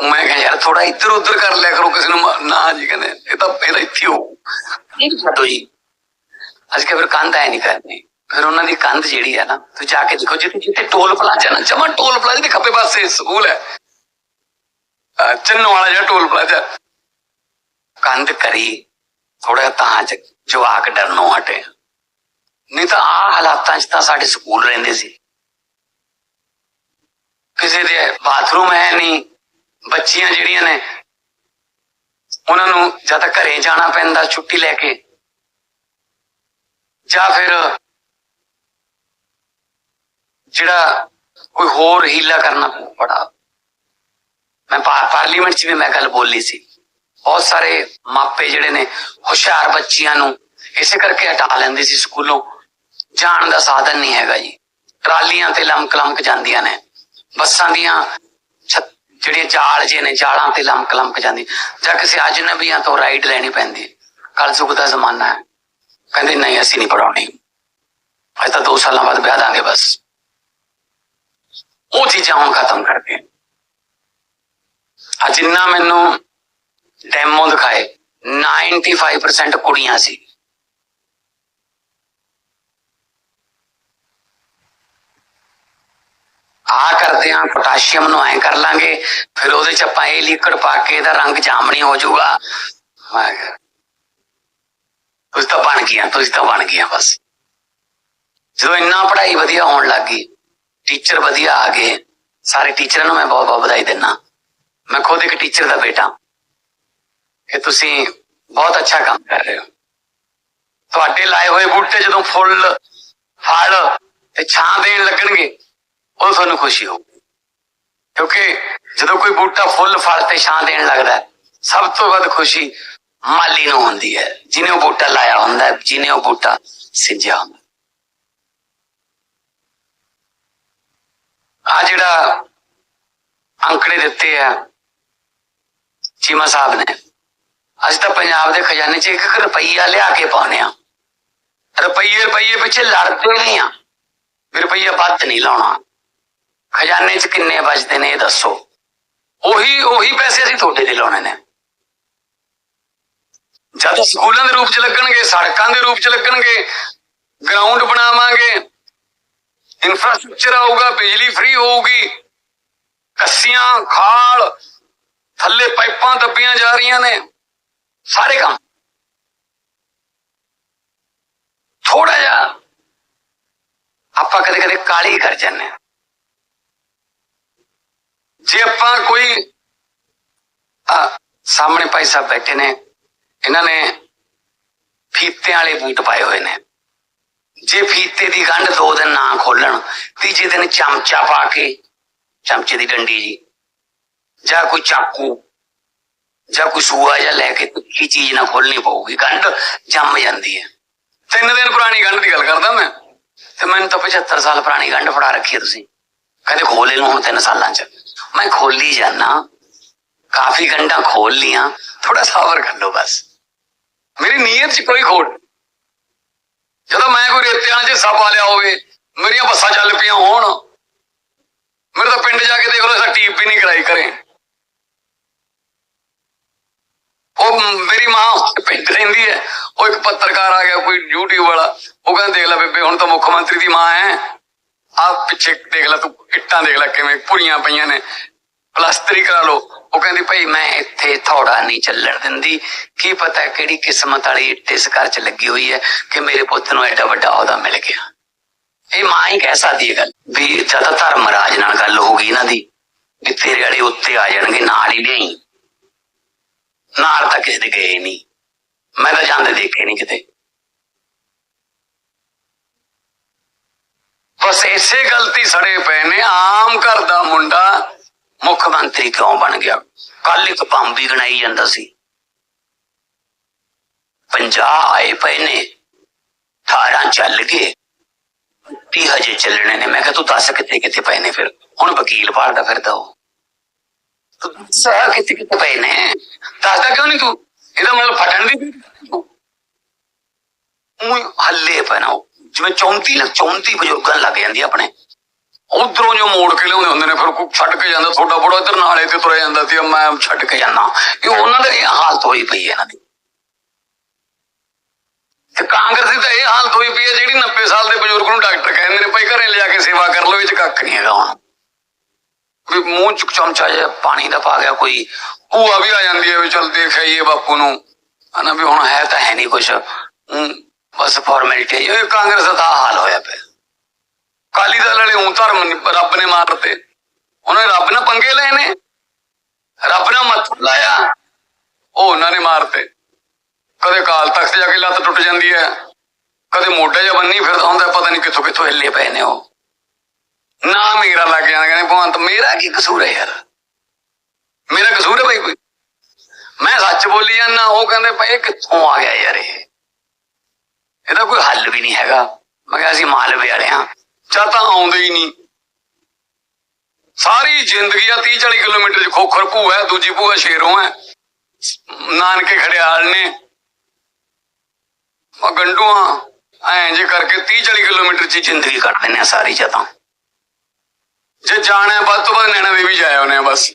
ਮੈਂ ਕਿਹਾ ਯਾਰ ਥੋੜਾ ਇੱਧਰ ਉੱਧਰ ਕਰ ਲਿਆ ਕਰੋ ਕਿਸੇ ਨੂੰ ਨਾ ਜੀ ਕਹਿੰਦੇ, ਇਹ ਤਾਂ ਇਹਦਾ ਇੱਥੇ ਹੋ। ਇਹ ਛੱਡੋ ਜੀ। ਅੱਜ ਕਿ ਫਿਰ ਕੰਧ ਐ ਨਹੀਂ ਕਰਨੀ। ਫਿਰ ਉਹਨਾਂ ਦੀ ਕੰਧ ਜਿਹੜੀ ਹੈ ਨਾ, ਤੁਸੀਂ ਜਾ ਕੇ ਦੇਖੋ ਜਿੱਥੇ ਜਿੱਥੇ ਟੋਲ ਪਲਾਜ਼ਾ ਨਾ, ਜਮਾ ਟੋਲ ਪਲਾਜ਼ਾ ਦੇ ਖੱਬੇ ਪਾਸੇ ਸਕੂਲ ਹੈ। ਅਹ ਚੰਨੋ ਵਾਲਾ ਜਿਹੜਾ ਟੋਲ ਪਲਾਜ਼ਾ। ਕੰਧ ਕਰੀ। ਥੋੜਾ ਤਾਂ ਚ ਜਵਾਕ ਡਰਨੋਂ ਹਟੇ ਨਹੀਂ ਤਾਂ ਆ ਹਾਲਾਤਾਂ 'ਚ ਤਾਂ ਸਾਡੇ ਸਕੂਲ ਰਹਿੰਦੇ ਸੀ। ਕਿਸੇ ਦੇ ਬਾਥਰੂਮ ਹੈ ਨਹੀਂ, ਬੱਚੀਆਂ ਜਿਹੜੀਆਂ ਨੇ, ਉਹਨਾਂ ਨੂੰ ਜਾਂ ਤਾਂ ਘਰੇ ਜਾਣਾ ਪੈਂਦਾ ਛੁੱਟੀ ਲੈ ਕੇ, ਜਾਂ ਫਿਰ ਜਿਹੜਾ ਕੋਈ ਹੋਰ ਹੀਲਾ ਕਰਨਾ ਪੜਾ ਮੈਂ ਪਾਰਲੀਮੈਂਟ 'ਚ ਵੀ ਮੈਂ ਗੱਲ ਬੋਲੀ ਸੀ। ਬਹੁਤ ਸਾਰੇ ਮਾਪੇ ਜਿਹੜੇ ਨੇ ਹੁਸ਼ਿਆਰ ਬੱਚੀਆਂ ਨੂੰ ਇਸੇ ਕਰਕੇ ਹਟਾ ਲੈਂਦੇ ਸੀ ਸਕੂਲੋਂ। ਜਾਣ ਦਾ ਸਾਧਨ ਨਹੀਂ ਹੈਗਾ ਜੀ। ਟਰਾਲੀਆਂ ਤੇ ਲਮਕ ਲਮਕ ਜਾਂਦੀਆਂ ਨੇ। ਬੱਸਾਂ ਦੀਆਂ ਛੱਤ- ਜਾਲ ਜੇ ਨੇ, ਜਾਲਾਂ ਤੇ ਲਮਕ ਲਮਕ ਜਾਂਦੀ ਜਾਂ ਕਿਸੇ ਅਜਨਬੀਆਂ ਤੋਂ ਰਾਈਡ ਲੈਣੀ ਪੈਂਦੀ ਕੱਲ ਯੁੱਗ ਦਾ ਜ਼ਮਾਨਾ ਹੈ। ਕਹਿੰਦੇ, ਨਹੀਂ, ਅਸੀਂ ਨਹੀਂ ਪੜਾਉਣੀ ਅੱਜ ਤਾਂ 2 ਸਾਲਾਂ ਬਾਅਦ ਵਿਆਹ ਦਾਂਗੇ ਬਸ। ਉਹ ਚੀਜ਼ਾਂ ਹੁਣ ਖਤਮ ਕਰਦੇ ਆ ਜਿੰਨਾ ਮੈਨੂੰ ਡੈਮੋ ਦਿਖਾਏ। 95% ਕੁੜੀਆਂ ਸੀ। ਆ ਕਰਦੇ ਆ ਪੋਟਾਸ਼ੀਅਮ ਨੂੰ ਐ ਕਰ ਲਾਂਗੇ, ਫਿਰ ਉਹਦੇ ਚ ਆਪਾਂ ਇਹ ਲਿਕਵਿਡ ਪਾ ਕੇ ਇਹਦਾ ਰੰਗ ਜਾਮਣੀ ਹੋ ਜਾਊਗਾ। ਤੁਸੀਂ ਤਾਂ ਬਣ ਗਈਆਂ, ਤੁਸੀਂ ਤਾਂ ਬਣ ਗਈਆਂ ਬਸ। ਜਦੋਂ ਇੰਨਾ ਪੜ੍ਹਾਈ ਵਧੀਆ ਹੋਣ ਲੱਗੀ ਟੀਚਰ ਵਧੀਆ ਆ ਗਏ। ਸਾਰੇ ਟੀਚਰਾਂ ਨੂੰ ਮੈਂ ਬਹੁਤ ਬਹੁਤ ਵਧਾਈ ਦਿੰਦਾ। ਮੈਂ ਖੁਦ ਇੱਕ ਟੀਚਰ ਦਾ ਬੇਟਾ। ਕਿ ਤੁਸੀਂ ਬਹੁਤ ਅੱਛਾ ਕੰਮ ਕਰ ਰਹੇ ਹੋ। ਤੁਹਾਡੇ ਲਾਏ ਹੋਏ ਬੂਟੇ ਜਦੋਂ ਫੁੱਲ, ਫਲ ਤੇ ਛਾਂ ਦੇਣ ਲੱਗਣਗੇ, ਉਹ ਤੁਹਾਨੂੰ ਖੁਸ਼ੀ ਹੋਊਗੀ। ਕਿਉਂਕਿ ਜਦੋਂ ਕੋਈ ਬੂਟਾ ਫੁੱਲ, ਫਲ ਤੇ ਛਾਂ ਦੇਣ ਲੱਗਦਾ ਸਭ ਤੋਂ ਵੱਧ ਖੁਸ਼ੀ ਮਾਲੀ ਨੂੰ ਹੁੰਦੀ ਹੈ। ਜਿਹਨੇ ਉਹ ਬੂਟਾ ਲਾਇਆ ਹੁੰਦਾ ਹੈ ਜਿਹਨੇ ਉਹ ਬੂਟਾ ਸਿੰਜਿਆ ਹੁੰਦਾ ਆ ਜਿਹੜਾ ਅੰਕੜੇ ਦਿੱਤੇ ਆ ਚੀਮਾ ਸਾਹਿਬ ਨੇ ਅਸੀਂ ਤਾਂ ਪੰਜਾਬ ਦੇ ਖਜ਼ਾਨੇ 'ਚ ਇੱਕ ਰੁਪਈਆ ਲਿਆ ਕੇ ਪਾਉਨੇ ਆ ਰੁਪਈਏ ਰੁਪਈਏ ਪਿੱਛੇ ਲੜਦੇ ਨਹੀਂ ਆ ਵੀ ਰੁਪਈਆ ਵੱਧ ਨਹੀਂ ਲਾਉਣਾ। ਖਜ਼ਾਨੇ 'ਚ ਕਿੰਨੇ ਬਚਦੇ ਨੇ ਇਹ ਦੱਸੋ। ਉਹੀ ਉਹੀ ਪੈਸੇ ਅਸੀਂ ਤੁਹਾਡੇ ਦੇ ਲਾਉਣੇ ਨੇ। ਜਦ ਸਕੂਲਾਂ ਦੇ ਰੂਪ 'ਚ ਲੱਗਣਗੇ, ਸੜਕਾਂ ਦੇ ਰੂਪ 'ਚ ਲੱਗਣਗੇ ਗਰਾਊਂਡ ਬਣਾਵਾਂਗੇ ਇਨਫਰਾਸਟ੍ਰਕਚਰ ਆਊਗਾ, ਬਿਜਲੀ ਫ੍ਰੀ ਹੋਊਗੀ, ਕੱਸੀਆਂ, ਖਾਲ, ਥੱਲੇ ਪਾਈਪਾਂ ਦੱਬੀਆਂ ਜਾ ਰਹੀਆਂ ਨੇ। ਸਾਰੇ ਕੰਮ। ਥੋੜਾ ਜਿਹਾ ਆਪਾਂ ਕਦੇ ਕਦੇ ਕਾਲੀ ਕਰ ਜਾਂਦੇ ਹਾਂ। ਜੇ ਆਪਾਂ ਕੋਈ ਸਾਹਮਣੇ ਭਾਈ ਸਾਹਿਬ ਬੈਠੇ ਨੇ, ਇਹਨਾਂ ਨੇ ਫੀਤੇ ਵਾਲੇ ਬੂਟ ਪਾਏ ਹੋਏ ਨੇ। ਜੇ ਫੀਤੇ ਦੀ ਗੰਢ ਦੋ ਦਿਨ ਨਾ ਖੋਲਣ, ਤੀਜੇ ਦਿਨ ਚਮਚਾ ਪਾ ਕੇ, ਚਮਚੇ ਦੀ ਡੰਡੀ ਜੀ, ਜਾਂ ਕੋਈ ਚਾਕੂ ਜਾਂ ਕੋਈ ਸੂਆ ਜਾਂ ਲੈ ਕੇ ਤਿੱਖੀ ਚੀਜ਼ ਨਾ ਖੋਲਣੀ ਪਊਗੀ, ਗੰਢ ਜੰਮ ਜਾਂਦੀ ਹੈ। ਤਿੰਨ ਦਿਨ ਪੁਰਾਣੀ ਗੰਢ ਦੀ ਗੱਲ ਕਰਦਾ ਮੈਂ, ਤੇ ਮੈਨੂੰ ਤਾਂ 75 ਸਾਲ ਪੁਰਾਣੀ ਗੰਢ ਫੜਾ ਰੱਖੀ ਤੁਸੀਂ। ਕਹਿੰਦੇ ਖੋਲੇ ਨੂੰ ਹੁਣ ਤਿੰਨ ਸਾਲਾਂ ਚ। ਮੈਂ ਖੋਲੀ ਜਾਣਾ ਕਾਫੀ ਗੰਢਾਂ ਖੋਲ ਲੀਆਂ ਥੋੜਾ ਸਬਰ ਕਰ ਲਓ ਬਸ। ਮੇਰੀ ਨੀਅਤ 'ਚ ਕੋਈ ਖੋਟ ਜਦੋਂ ਮੈਂ ਕੋਈ ਰੇਤਿਆਂ 'ਚ ਸੱਪ ਆ ਲਿਆ ਹੋਵੇ, ਮੇਰੀਆਂ ਬੱਸਾਂ ਚੱਲ ਪਈਆਂ ਹੋਣ, ਮੇਰੇ ਤਾਂ ਪਿੰਡ ਜਾ ਕੇ ਦੇਖ ਲਓ ਐਸਾ ਟੀਪ ਵੀ ਨਹੀਂ ਕਰਾਈ ਕਰੇ। ਉਹ ਮੇਰੀ ਮਾਂ ਪਿੰਡ ਰਹਿੰਦੀ ਹੈ। ਉਹ ਇੱਕ ਪੱਤਰਕਾਰ ਆ ਗਿਆ ਕੋਈ YouTube ਵਾਲਾ। ਉਹ ਕਹਿੰਦਾ, ਦੇਖ ਲੈ ਬੇਬੇ, ਹੁਣ ਤਾਂ ਮੁੱਖ ਮੰਤਰੀ ਦੀ ਮਾਂ ਹੈ। ਆ ਪਿੱਛੇ ਦੇਖ ਲੈ ਤੂੰ, ਇੱਟਾਂ ਦੇਖ ਲੈ ਕਿਵੇਂ ਭੁਰੀਆਂ ਪਈਆਂ ਨੇ। ਪਲਾਸਟਰੀ ਕਰਾ ਲਓ। ਉਹ ਕਹਿੰਦੀ, ਭਾਈ ਮੈਂ ਇੱਥੇ ਥੋੜਾ ਨਹੀਂ ਚੱਲਣ ਦਿੰਦੀ। ਕੀ ਪਤਾ ਕਿਹੜੀ ਕਿਸਮਤ ਵਾਲੀ ਇੱਟ ਇਸ ਘਰ 'ਚ ਲੱਗੀ ਹੋਈ ਹੈ ਕਿ ਮੇਰੇ ਪੁੱਤ ਨੂੰ ਐਡਾ ਵੱਡਾ ਅਹੁਦਾ ਮਿਲ ਗਿਆ। ਇਹ ਮਾਂ ਹੀ ਕਹਿ ਸਕਦੀ ਹੈ ਗੱਲ। ਵੀ ਜਦ ਧਰਮ ਰਾਜ ਨਾਲ ਗੱਲ ਹੋ ਗਈ ਇਹਨਾਂ ਦੀ। ਵੀ ਤੇਰੇ ਵਾਲੇ ਉੱਤੇ ਆ ਜਾਣਗੇ, ਨਾਲ ਹੀ ਲਿਆਈ ਨਾਲ ਤਾਂ ਕਿਸੇ ਦੇ ਗਏ ਨਹੀਂ। ਮੈਂ ਤਾਂ ਜਾਂਦੇ ਦੇਖੇ ਨਹੀਂ ਕਿਤੇ। ਬਸ ਇਸੇ ਗਲਤੀ ਸੜੇ ਪਏ ਨੇ। ਆਮ ਘਰ ਦਾ ਮੁੰਡਾ ਮੁੱਖ ਮੰਤਰੀ ਕਿਉਂ ਬਣ ਗਿਆ? ਕੱਲ ਇੱਕ ਬੰਬ ਵੀ ਗਣਾਈ ਜਾਂਦਾ ਸੀ। 50 ਆਏ ਪਏ ਨੇ। 18 ਚੱਲ ਗਏ। 30 ਹਜੇ ਚੱਲਣੇ ਨੇ। ਮੈਂ ਕਿਹਾ ਤੂੰ ਦੱਸ ਕਿੱਥੇ ਕਿੱਥੇ ਪਏ ਨੇ ਫਿਰ? ਹੁਣ ਵਕੀਲ ਭਾਲਦਾ ਫਿਰਦਾ ਉਹ। ਤੂੰ ਦੱਸ ਕਿੱਥੇ ਪਏ ਨੇ? ਦੱਸਦਾ ਕਿਉਂ ਨਹੀਂ ਤੂੰ? ਇਹਦਾ ਮਤਲਬ ਫਟਣ ਦੀ ਉਹ ਹੱਲੇ ਪੈਣਾ ਉਹ। ਜਿਵੇਂ 34 ਲੱਖ 34 ਬਜ਼ੁਰਗਾਂ ਲੱਗ ਜਾਂਦੀ ਆਪਣੇ। ਉਧਰੋਂ ਜੋ ਮੋੜ ਕੇ ਲਿਆਉਂਦੇ ਹੁੰਦੇ ਨੇ, ਫਿਰ ਕੋਈ ਛੱਡ ਕੇ ਜਾਂਦਾ ਥੋੜਾ ਬੜਾ ਇਧਰ ਨਾਲੇ ਤੇ ਤੁਰਿਆ ਜਾਂਦਾ ਸੀ ਮੈਂ ਛੱਡ ਕੇ ਜਾਂਦਾ। ਇਹ ਉਹਨਾਂ ਦਾ ਇਹ ਹਾਲਤ ਹੋਈ ਪਈ ਹੈ ਇਹਨਾਂ ਦੀ। ਤੇ ਕਾਂਗਰਸ ਤਾਂ ਇਹ ਹਾਲਤ ਹੋਈ ਪਈ ਹੈ ਜਿਹੜੀ 90 ਸਾਲ ਦੇ ਬਜ਼ੁਰਗ ਨੂੰ ਡਾਕਟਰ ਕਹਿੰਦੇ ਨੇ, ਭਾਈ ਘਰੇ ਲਿਆ ਕੇ ਸੇਵਾ ਕਰ ਲਓ, ਇਹ ਚ ਕੱਖ ਨਹੀਂ ਹੈਗਾ ਹੁਣ। ਵੀ ਮੂੰਹ ਚ ਚਮਚਾ ਜਿਹਾ ਪਾਣੀ ਦਾ ਪਾ ਗਿਆ, ਕੋਈ ਭੂਆ ਵੀ ਆ ਜਾਂਦੀ ਹੈ ਵੀ ਚਲ ਦੇਖ ਆਈਏ ਬਾਪੂ ਨੂੰ। ਹਨਾ ਵੀ ਹੁਣ ਹੈ ਤਾਂ ਹੈ ਨਹੀਂ ਕੁਛ। ਬਸ ਫਾਰਮੈਲਿਟੀ ਇਹ ਕਾਂਗਰਸ ਦਾ ਹਾਲ ਹੋਇਆ ਪਿਆ। ਕਾਲੀ ਦਲ ਵਾਲੇ ਉਂ ਧਰਮ ਨੀ- ਰੱਬ ਨੇ ਮਾਰਤੇ। ਉਹਨੇ ਰੱਬ ਨਾਲ ਪੰਗੇ ਲਏ ਨੇ ਰੱਬ ਨਾਲ ਮੱਥ ਲਾਇਆ। ਉਹ ਉਹਨਾਂ ਨੇ ਮਾਰਤੇ। ਕਦੇ ਕਾਲ ਤਖਤ ਜਾ ਕੇ ਲੱਤ ਟੁੱਟ ਜਾਂਦੀ ਹੈ। ਕਦੇ ਮੋਢੇ ਜਾਂ ਬੰਨੀ ਫਿਰਦਾ ਹੁੰਦਾ, ਪਤਾ ਨਹੀਂ ਕਿੱਥੋਂ ਕਿੱਥੋਂ ਹਿੱਲੇ ਪਏ ਨੇ ਉਹ। ਨਾ ਮੇਰਾ ਲੱਗ ਜਾਂਦਾ ਕਹਿੰਦੇ ਭਗਵੰਤ, ਮੇਰਾ ਕੀ ਕਸੂਰ ਹੈ ਯਾਰ? ਮੇਰਾ ਕਸੂਰ ਹੈ ਭਾਈ ਕੋਈ। ਮੈਂ ਸੱਚ ਬੋਲੀ ਜਾਂਦਾ, ਉਹ ਕਹਿੰਦੇ ਭਾਈ ਕਿੱਥੋਂ ਆ ਗਿਆ ਯਾਰ ਇਹ? ਇਹਦਾ ਕੋਈ ਹੱਲ ਵੀ ਨਹੀਂ ਹੈਗਾ। ਮੈਂ ਕਿਹਾ ਅਸੀਂ ਮਾਲਵੇ ਵਾਲੇ ਆ ਚਾ ਤਾਂ ਆਉਂਦੇ ਹੀ ਨਹੀਂ। ਸਾਰੀ ਜ਼ਿੰਦਗੀ ਆ 30 40 ਕਿਲੋਮੀਟਰ ਚ ਖੋਖਰ ਭੂ ਹੈ, ਦੂਜੀ ਭੂਆ ਸ਼ੇਰੋਂ ਹੈ। ਨਾਨਕੇ ਖੜਿਆਲ ਨੇ। ਗੰਡੂਆਂ, ਐਂ ਜੇ ਕਰਕੇ 30 40 ਕਿਲੋਮੀਟਰ ਚ ਜ਼ਿੰਦਗੀ ਕੱਢ ਦਿੰਦੇ ਆ ਸਾਰੀ ਚ ਜੇ ਜਾਣਾ ਵੱਧ ਤੋਂ ਵੱਧ ਨੈਣਾ ਦੇਵੀ ਜਾਇਆ ਉਹਨੇ ਬਸ।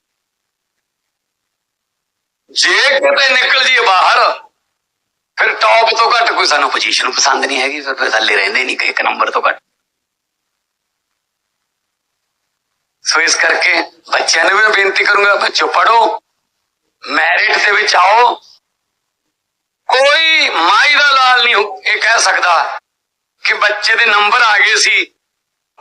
ਜੇ ਕਿਤੇ ਨਿਕਲ ਜੀਏ ਬਾਹਰ, ਫਿਰ ਟੌਪ ਤੋਂ ਘੱਟ ਕੋਈ ਸਾਨੂੰ ਪੋਜੀਸ਼ਨ ਪਸੰਦ ਨਹੀਂ ਹੈਗੀ, ਫਿਰ ਥੱਲੇ ਰਹਿੰਦੇ ਨਹੀਂ, ਇੱਕ ਨੰਬਰ ਤੋਂ ਘੱਟ। ਸੋ ਇਸ ਕਰਕੇ ਬੱਚਿਆਂ ਨੂੰ ਵੀ ਮੈਂ ਬੇਨਤੀ ਕਰੂੰਗਾ ਬੱਚੋ ਪੜੋ ਮੈਰਿਟ ਦੇ ਵਿੱਚ ਆਓ। ਕੋਈ ਮਾਈ ਦਾ ਲਾਲ ਨਹੀਂ ਇਹ ਕਹਿ ਸਕਦਾ ਕਿ ਬੱਚੇ ਦੇ ਨੰਬਰ ਆ ਗਏ ਸੀ।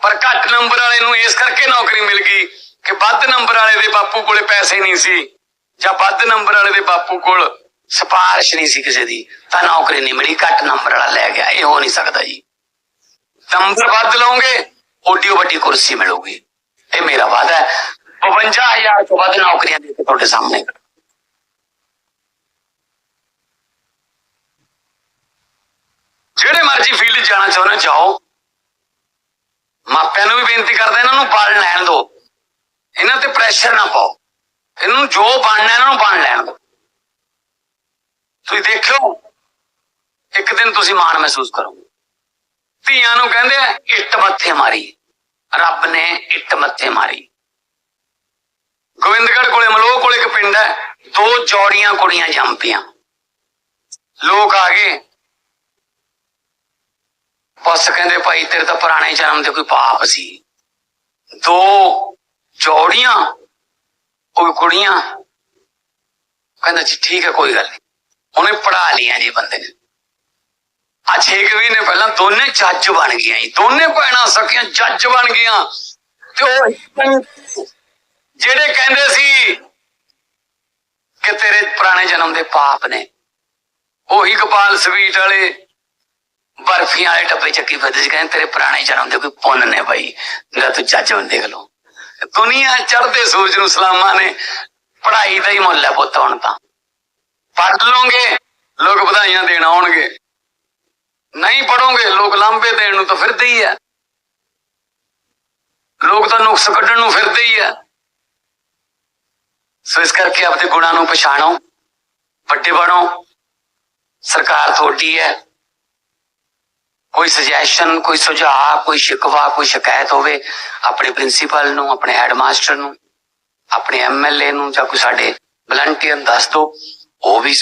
ਪਰ ਘੱਟ ਨੰਬਰ ਵਾਲੇ ਨੂੰ ਇਸ ਕਰਕੇ ਨੌਕਰੀ ਮਿਲ ਗਈ ਕਿ ਵੱਧ ਨੰਬਰ ਵਾਲੇ ਦੇ ਬਾਪੂ ਕੋਲੇ ਪੈਸੇ ਨਹੀਂ ਸੀ ਜਾਂ ਵੱਧ ਨੰਬਰ ਵਾਲੇ ਦੇ ਬਾਪੂ ਕੋਲ ਸਿਫਾਰਿਸ਼ ਨਹੀਂ ਸੀ ਕਿਸੇ ਦੀ ਤਾਂ ਨੌਕਰੀ ਨਹੀਂ ਮਿਲੀ ਘੱਟ ਨੰਬਰ ਵਾਲਾ ਲੈ ਗਿਆ ਇਹ ਹੋ ਨਹੀਂ ਸਕਦਾ ਜੀ। ਨੰਬਰ ਵੱਧ ਲਓਗੇ ਓਡੀ ਵੱਡੀ ਕੁਰਸੀ ਮਿਲੂਗੀ। ਇਹ ਮੇਰਾ ਵਾਅਦਾ ਹੈ। 50000 ਤੋਂ ਵੱਧ ਨੌਕਰੀਆਂ ਦੇ ਕੇ ਤੁਹਾਡੇ ਸਾਹਮਣੇ। ਜਿਹੜੇ ਮਰਜ਼ੀ ਫੀਲਡ ਜਾਣਾ ਚਾਹੁੰਦੇ ਹੋ, ਜਾਓ। ਮਾਪਿਆਂ ਨੂੰ ਵੀ ਬੇਨਤੀ ਕਰਦਾ ਇਹਨਾਂ ਨੂੰ ਪੜ੍ਹ ਲੈਣ ਦਿਓ। ਇਹਨਾਂ ਤੇ ਪ੍ਰੈਸ਼ਰ ਨਾ ਪਾਓ। ਇਹਨੂੰ ਜੋ ਬਣਨਾ, ਇਹਨਾਂ ਨੂੰ ਬਣ ਲੈਣ ਦਿਓ। ਤੁਸੀਂ ਦੇਖਿਓ, ਇੱਕ ਦਿਨ ਤੁਸੀਂ ਮਾਣ ਮਹਿਸੂਸ ਕਰੋਗੇ। ਧੀਆਂ ਨੂੰ ਕਹਿੰਦੇ ਇੱਟ ਮੱਥੇ ਮਾਰੀ। ਰੱਬ ਨੇ ਇੱਟ ਮੱਥੇ ਮਾਰੀ। ਗੋਬਿੰਦਗੜ੍ਹ ਕੋਲੇ, ਮਲੋਹ ਕੋਲੇ ਇੱਕ ਪਿੰਡ ਹੈ। ਦੋ ਜੋੜੀਆਂ ਕੁੜੀਆਂ ਜੰਮ ਪਈਆਂ ਲੋਕ ਆ ਗਏ। ਬਸ ਕਹਿੰਦੇ ਭਾਈ, ਤੇਰੇ ਤਾਂ ਪੁਰਾਣੇ ਜਨਮ ਦੇ ਕੋਈ ਪਾਪ ਸੀ। ਦੋ ਜੋੜੀਆਂ ਉਹ ਕੁੜੀਆਂ। ਕਹਿੰਦਾ ਜੀ, ਠੀਕ ਹੈ, ਕੋਈ ਗੱਲ ਨਹੀਂ। ਉਹਨੇ ਪੜਾ ਲਿਆ ਜੀ ਬੰਦੇ ਨੇ। ਆ ਛੇ ਮਹੀਨੇ ਪਹਿਲਾਂ ਦੋਨੇ ਜੱਜ ਬਣ ਗਈਆਂ ਜੀ। ਦੋਨੇ ਭੈਣਾਂ ਸਕੀਆਂ ਜੱਜ ਬਣ ਗਈਆਂ। ਤੇ ਉਹ ਜਿਹੜੇ ਕਹਿੰਦੇ ਸੀ ਕਿ ਤੇਰੇ ਪੁਰਾਣੇ ਜਨਮ ਦੇ ਪਾਪ ਨੇ, ਉਹੀ ਗੋਪਾਲ ਸਵੀਟ ਵਾਲੇ ਬਰਫੀਆਂ ਵਾਲੇ ਡੱਬੇ ਚੱਕੀ ਫਿਰਦੇ ਸੀ, ਕਹਿੰਦੇ ਤੇਰੇ ਪੁਰਾਣੇ ਜਨਮ ਦੇ ਕੋਈ ਪੁੰਨ ਨੇ ਬਾਈ। ਜਿਹੜਾ ਤੂੰ ਜੱਜ ਬਣ ਦੇਖ ਲੋ ਦੁਨੀਆ ਚੜ੍ਹਦੇ ਸੂਰਜ ਨੂੰ ਸਲਾਮਾਂ ਨੇ, ਪੜ੍ਹਾਈ ਦਾ ਹੀ ਮੁੱਲ ਹੈ ਪੁੱਤ ਹੁਣ ਤਾਂ। ਪੜ੍ਹ ਲਓਗੇ, ਲੋਕ ਵਧਾਈਆਂ ਦੇਣ ਆਉਣਗੇ। ਨਹੀਂ ਪੜੋਗੇ ਲੋਕ ਲਾਂਬੇ ਦੇਣ ਨੂੰ ਤਾਂ ਫਿਰਦੇ ਹੀ ਆ। ਲੋਕ ਤਾਂ ਨੁਕਸ ਕੱਢਣ ਨੂੰ ਫਿਰਦੇ ਹੀ ਆ। ਸੋ ਇਸ ਕਰਕੇ ਆਪਦੇ ਗੁਣਾਂ ਨੂੰ ਪਛਾਣੋ, ਵੱਡੇ ਬਣੋ। ਸਰਕਾਰ ਤੁਹਾਡੀ ਹੈ। ਕੋਈ ਸੁਜੈਸ਼ਨ ਕੋਈ ਸੁਝਾਅ, ਕੋਈ ਸ਼ਿਕਵਾ, ਕੋਈ ਸ਼ਿਕਾਇਤ ਹੋਵੇ, ਆਪਣੇ ਪ੍ਰਿੰਸੀਪਲ ਨੂੰ, ਆਪਣੇ ਹੈਡਮਾਸਟਰ ਨੂੰ, ਆਪਣੇ ਐਮਐਲਏ ਨੂੰ ਜਾਂ ਕੋਈ ਸਾਡੇ ਵਲੰਟੀਅਰ ਦੱਸ ਦਿਓ ਉਹ ਵੀ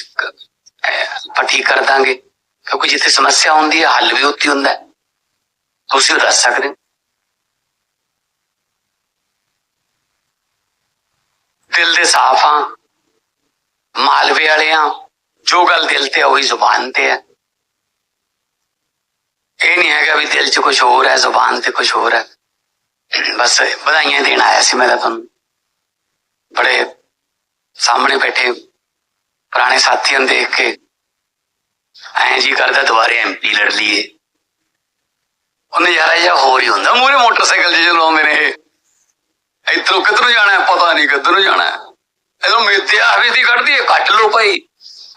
ਪੱਠੀ ਕਰ ਦਾਂਗੇ। ਕਿਉਂਕਿ ਜਿੱਥੇ ਸਮੱਸਿਆ ਹੁੰਦੀ ਹੈ, ਹੱਲ ਵੀ ਉੱਥੇ ਹੁੰਦਾ ਤੁਸੀਂ ਉਹ ਦੱਸ ਸਕਦੇ ਹੋ। ਦਿਲ ਦੇ ਸਾਫ਼ ਹਾਂ, ਮਾਲਵੇ ਵਾਲੇ ਹਾਂ, ਜੋ ਗੱਲ ਦਿਲ ਤੇ ਆ, ਉਹੀ ਜ਼ੁਬਾਨ ਤੇ ਹੈ। ਇਹ ਨਹੀਂ ਹੈਗਾ ਵੀ ਦਿਲ 'ਚ ਕੁਝ ਹੋਰ ਹੈ, ਜ਼ੁਬਾਨ ਤੇ ਕੁਝ ਹੋਰ ਹੈ। ਬਸ ਵਧਾਈਆਂ ਦੇਣ ਆਇਆ ਸੀ ਮੈਂ ਤਾਂ ਤੁਹਾਨੂੰ। ਬੜੇ ਸਾਹਮਣੇ ਬੈਠੇ ਪੁਰਾਣੇ ਸਾਥੀਆਂ ਨੂੰ ਦੇਖ ਕੇ ਐਂ ਜੀ ਕਰਦਾ ਦੁਬਾਰੇ ਐਮਪੀ ਲੜ ਲਈਏ। ਉਹ ਨਜ਼ਾਰਾ ਜਿਹਾ ਹੋਰ ਹੀ ਹੁੰਦਾ। ਮੂਰੇ ਮੋਟਰਸਾਈਕਲ ਜਿਹੇ ਚਲਾਉਂਦੇ ਨੇ ਇਹ। ਇੱਧਰੋਂ ਜਾਣਾ ਪਤਾ ਨਹੀਂ ਕਿੱਧਰ ਨੂੰ ਜਾਣਾ ਹੈ। ਇਹਨੂੰ ਮਿੱਤਿਆ ਵੀ ਦੀ ਕੱਢਦੀ ਹੈ ਕੱਢ ਲਓ ਭਾਈ।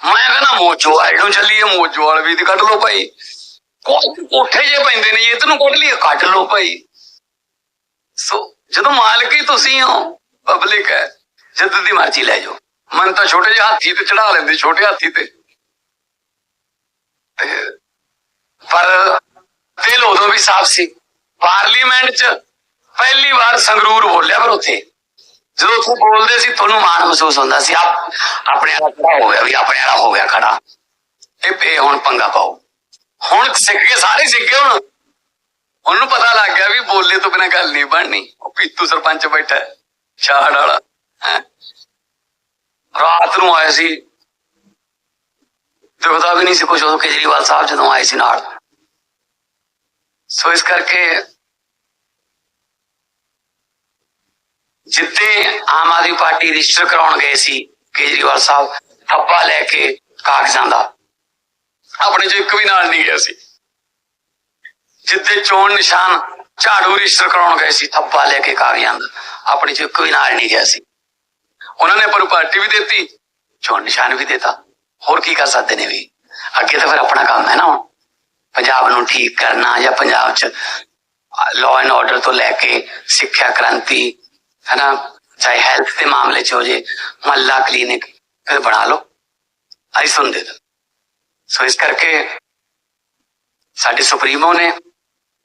ਮੈਂ ਕਹਿੰਦਾ ਮੋਜੋਵਾਲ ਨੂੰ ਚੱਲੀਏ ਮੋਜੋਵਾਲ ਵੀ ਦੀ ਕੱਢ ਲੋ ਭਾਈ। ਕੋਠੇ ਜੇ ਪੈਂਦੇ ਨੇ, ਜੀ ਇਧਰ ਨੂੰ ਕੱਢ ਲਈਏ ਕੱਢ ਲਓ ਭਾਈ। ਸੋ ਜਦੋਂ ਮਾਲਕ ਹੀ ਤੁਸੀਂ ਹੋ ਪਬਲਿਕ ਹੈ, ਜਦ ਦੀ ਮਰਜ਼ੀ ਲੈ ਜਾਓ। ਮਨ ਤਾਂ ਛੋਟੇ ਜਿਹੇ ਹਾਥੀ ਤੇ ਚੜਾ ਲੈਂਦੇ, ਛੋਟੇ ਹਾਥੀ ਤੇ। ਪਰ ਦਿਲ ਉਦੋਂ ਵੀ ਸਾਫ਼ ਸੀ। ਪਾਰਲੀਮੈਂਟ 'ਚ ਪਹਿਲੀ ਵਾਰ ਸੰਗਰੂਰ ਬੋਲਿਆ ਪਰ ਉੱਥੇ। ਜਦੋਂ ਉੱਥੇ ਬੋਲਦੇ ਸੀ, ਤੁਹਾਨੂੰ ਮਾਣ ਮਹਿਸੂਸ ਹੁੰਦਾ ਸੀ। ਆਪ ਆਪਣੇ ਵਾਲਾ ਖੜਾ ਹੋ ਗਿਆ ਵੀ ਆਪਣੇ ਵਾਲਾ ਹੋ ਗਿਆ ਖੜਾ। ਇਹ ਹੁਣ ਪੰਗਾ ਪਾਓ। ਹੁਣ ਸਿੱਖ ਕੇ ਸਾਰੇ ਸਿੱਖ ਗਏ ਹੁਣ। ਉਹਨੂੰ ਪਤਾ ਲੱਗ ਗਿਆ ਵੀ ਬੋਲੇ ਤੋਂ ਬਿਨਾਂ ਗੱਲ ਨਹੀਂ ਬਣਨੀ। ਉਹ ਪੀਤੂ ਸਰਪੰਚ ਬੈਠਾ ਛਾੜ ਵਾਲਾ ਰਾਤ ਨੂੰ ਆਏ ਸੀ। ਦਿਖਦਾ ਵੀ ਨਹੀਂ ਸੀ ਕੁਝ ਉਦੋਂ ਕੇਜਰੀਵਾਲ ਸਾਹਿਬ ਜਦੋਂ ਆਏ ਸੀ ਨਾਲ। ਸੋ ਇਸ ਕਰਕੇ ਜਿੱਤੇ ਆਮ ਆਦਮੀ ਪਾਰਟੀ ਰਜਿਸਟਰ ਕਰਾਉਣ ਗਏ ਸੀ ਕੇਜਰੀਵਾਲ ਸਾਹਿਬ ਥੱਪਾ ਲੈ ਕੇ ਕਾਗਜ਼ਾਂ ਦਾ। ਆਪਣੇ ਚ ਇੱਕ ਵੀ ਨਾਲ ਨਹੀਂ ਗਿਆ ਸੀ। ਜਿੱਤੇ ਚੋਣ ਨਿਸ਼ਾਨ ਝਾੜੂ ਰਜਿਸਟਰ ਕਰਾਉਣ ਗਏ ਸੀ ਥੱਪਾ ਲੈ ਕੇ ਕਾਗਜ਼ਾਂ ਦਾ ਆਪਣੇ ਚ ਇੱਕ ਨਾਲ ਨਹੀਂ ਗਿਆ ਸੀ। ਉਹਨਾਂ ਨੇ ਪਰ ਪਾਰਟੀ ਵੀ ਦਿੱਤੀ, ਚੋਣ ਨਿਸ਼ਾਨ ਵੀ ਦਿੱਤਾ। ਹੋਰ ਕੀ ਕਰ ਸਕਦੇ ਨੇ ਵੀ? ਅੱਗੇ ਤਾਂ ਫਿਰ ਆਪਣਾ ਕੰਮ ਹੈ ਨਾ ਹੁਣ। ਪੰਜਾਬ ਨੂੰ ਠੀਕ ਕਰਨਾ ਜਾਂ ਪੰਜਾਬ ਚ ਲਾਅ ਐਂਡ ਆਰਡਰ ਤੋਂ ਲੈ ਕੇ ਸਿੱਖਿਆ ਕ੍ਰਾਂਤੀ ਹੈ ਚਾਹੇ ਹੈਲਥ ਦੇ ਮਾਮਲੇ ਚ ਹੋ ਜੇ, ਮਹੱਲਾ ਕਲੀਨਿਕ ਇਹ ਬਣਾ ਲਓ। ਆਈ ਸੁਣਦੇ ਤਾਂ ਸੋ ਇਸ ਕਰਕੇ ਸਾਡੇ ਸੁਪਰੀਮੋ ਨੇ